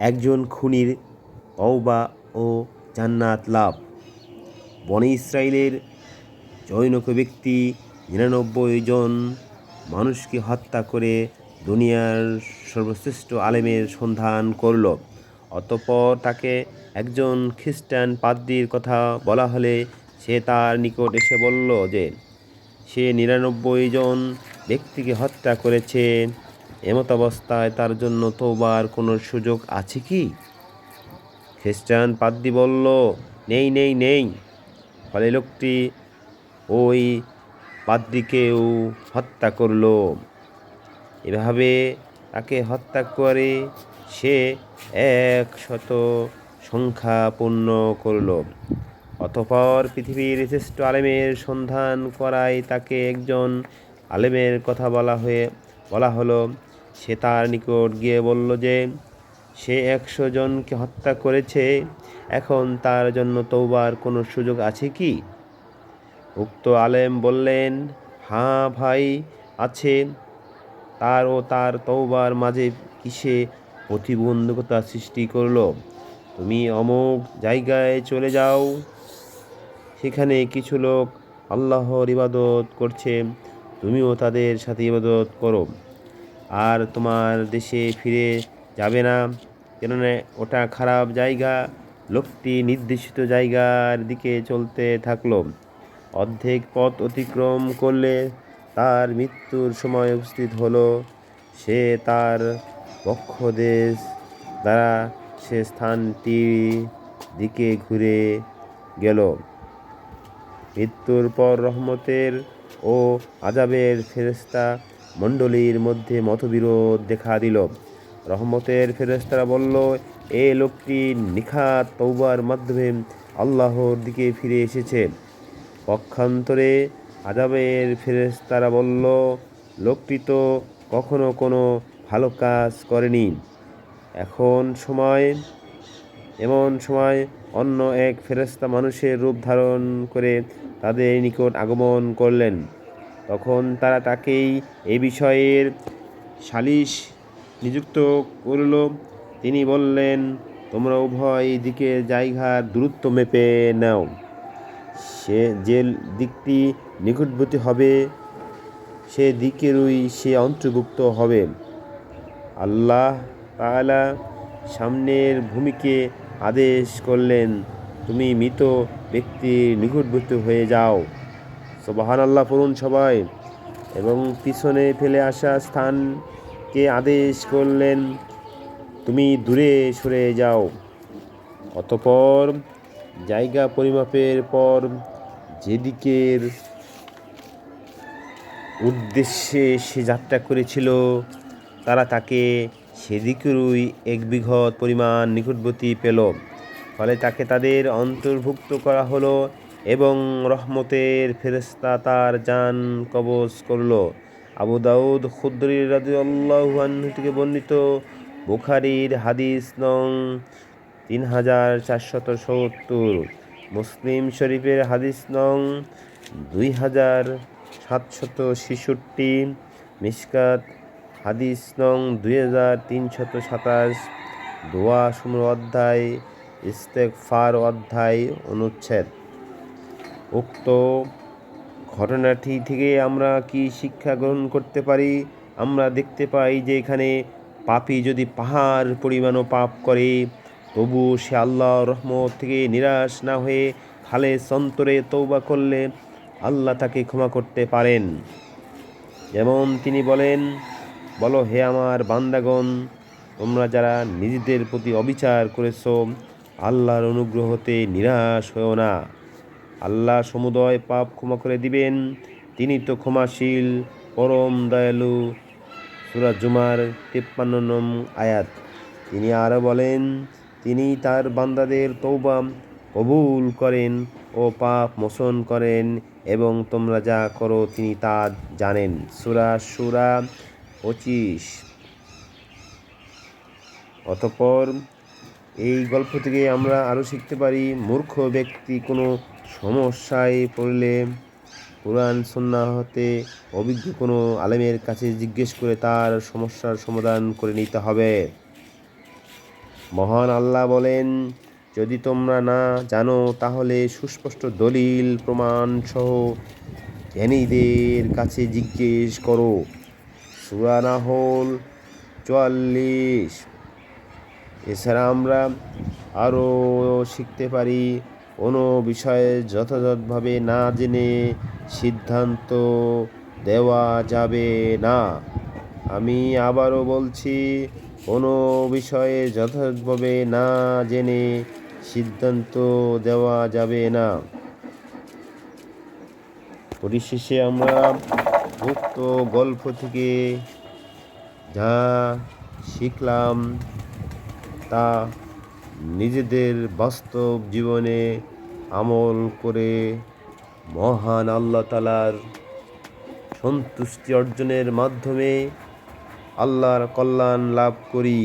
একজন খুনির তওবা ও জান্নাত লাভ। বনে ইসরায়েলের জৈনক ব্যক্তি নিরানব্বই জন মানুষকে হত্যা করে দুনিয়ার সর্বশ্রেষ্ঠ আলেমের সন্ধান করল। অতঃপর তাকে একজন খ্রিস্টান পাদ্রির কথা বলা হলে সে তার নিকট এসে বলল যে, সে নিরানব্বই জন ব্যক্তিকে হত্যা করেছে। এমত অবস্থায় তার জন্য তোবার কোনো সুযোগ আছে কি? খ্রিস্টান পাদ্রি বলল, নেই নেই নেই। ফলে লোকটি ওই পাদ্রিকেও হত্যা করল। এভাবে তাকে হত্যা করে সে এক শত সংখ্যা পূর্ণ করল। অতঃপর পৃথিবীর শ্রেষ্ঠ আলেমের সন্ধান করায় তাকে একজন আলেমের কথা বলা হয়ে, বলা হলো সে তার নিকট গিয়ে বলল যে, সে একশো জনকে হত্যা করেছে, এখন তার জন্য তৌবার কোনো সুযোগ আছে কি? উক্ত আলেম বললেন হ্যাঁ ভাই, আছে। তার ও তার তৌবার মাঝে কিসে প্রতিবন্ধকতা সৃষ্টি করল? তুমি অমুক জায়গায় চলে যাও। সেখানে কিছু লোক আল্লাহর ইবাদত করছে, তুমিও তাদের সাথে ইবাদত করো। আর তোমার দেশে ফিরে যাবে না। কেননা ওটা খারাপ জায়গা, লোকটি নির্দিষ্ট জায়গার দিকে চলতে থাকল। অর্ধেক পথ অতিক্রম করলে তার মৃত্যুর সময় উপস্থিত হলো। সে তার বক্ষদেশ দ্বারা সে স্থানটি দিকে ঘুরে গেল। মৃত্যুর পর রহমতের ও আজাবের ফেরেস্তা মণ্ডলীর মধ্যে মতবিরোধ দেখা দিল। রহমতের ফেরেস্তারা বলল, এ লোকটি নিখাত তৌবার মাধ্যমে আল্লাহর দিকে ফিরে এসেছে। পক্ষান্তরে আজাবের ফেরেস্তারা বলল, লোকটি তো কখনো কোনো ভালো কাজ করেনি। এখন সময়, এমন সময় অন্য এক ফেরেস্তা মানুষের রূপ ধারণ করে তাদের নিকট আগমন করলেন। তখন তারা তাকেই এ বিষয়ের সালিশ নিযুক্ত করল। তিনি বললেন, তোমরা উভয় দিকে জায়গার দূরত্ব মেপে নাও। সে যে দিকটি নিকটবর্তী হবে, সে দিকেরই সে অন্তর্ভুক্ত হবে। আল্লাহ তাআলা সামনের ভূমিকে আদেশ করলেন, তুমি মৃত ব্যক্তির নিকটবর্তী হয়ে যাও। সোবাহান আল্লাহ পড়ুন সবাই। এবং পিছনে ফেলে আসা স্থানকে আদেশ করলেন, তুমি দূরে সরে যাও। অতপর জায়গা পরিমাপের পর যেদিকের উদ্দেশ্যে সে যাত্রা করেছিল, তারা তাকে সেদিকেরই এক বিঘত পরিমাণ নিকটবর্তী পেল। ফলে তাকে তাদের অন্তর্ভুক্ত করা হলো এবং রহমতের ফেরেস্তা তার যান কবজ করল। আবু দাউদ খুদ্রি রাজুল্লাহান থেকে বর্ণিত বুখারির হাদিস নং তিন হাজার চারশত সত্তর। মুসলিম শরীফের হাদিস নং দুই হাজার সাতশত ছেষট্টি। মিসকাত হাদিস নং দুই হাজার তিনশত সাতাশ। দোয়া সমূহ অধ্যায় ইস্তেক ফার অধ্যায় অনুচ্ছেদ। উক্ত ঘটনাটি থেকে আমরা কি শিক্ষা গ্রহণ করতে পারি? আমরা দেখতে পাই যে এখানে পাপি যদি পাহাড় পরিমাণও পাপ করে, তবু সে আল্লাহ রহমত থেকে নিরাশ না হয়ে খালে সন্তরে তৌবা করলে আল্লাহ তাকে ক্ষমা করতে পারেন। যেমন তিনি বলেন, বলো হে আমার বান্দাগণ, তোমরা যারা নিজেদের প্রতি অবিচার করেছ, আল্লাহর অনুগ্রহতে নিরাশ হও না। আল্লাহ সমুদয় পাপ ক্ষমা করে দিবেন। তিনি তো ক্ষমাশীল, পরম দয়ালু। সুরা জুমার তিপ্পান্ন আয়াত। তিনি আরও বলেন, তিনি তার বান্দাদের তৌবা কবুল করেন ও পাপ মোচন করেন এবং তোমরা যা করো তিনি তা জানেন। সুরা সুরা পঁচিশ। অতপর এই গল্প থেকে আমরা আরও শিখতে পারি, মূর্খ ব্যক্তি কোনো সমস্যায় পড়লে কোরআন সন্না হতে অভিজ্ঞ কোনো আলেমের কাছে জিজ্ঞেস করে তার সমস্যার সমাধান করে নিতে হবে। মহান আল্লাহ বলেন, যদি তোমরা না জানো, তাহলে সুস্পষ্ট দলিল প্রমাণ সহ জ্ঞানীদের কাছে জিজ্ঞেস করো। সুরা নাহল চুয়াল্লিশ। এছাড়া আমরা আরও শিখতে পারি কোনো বিষয়ে যথাযথভাবে না জেনে সিদ্ধান্ত দেওয়া যাবে না। আমি আবারও বলছি, কোনো বিষয়ে যথাযথভাবে না জেনে সিদ্ধান্ত দেওয়া যাবে না। পরিশেষে আমরা উক্ত গল্প থেকে যা শিখলাম তা নিজেদের বাস্তব জীবনে আমল করে মহান আল্লাহ তালার সন্তুষ্টি অর্জনের মাধ্যমে আল্লাহর কল্যাণ লাভ করি।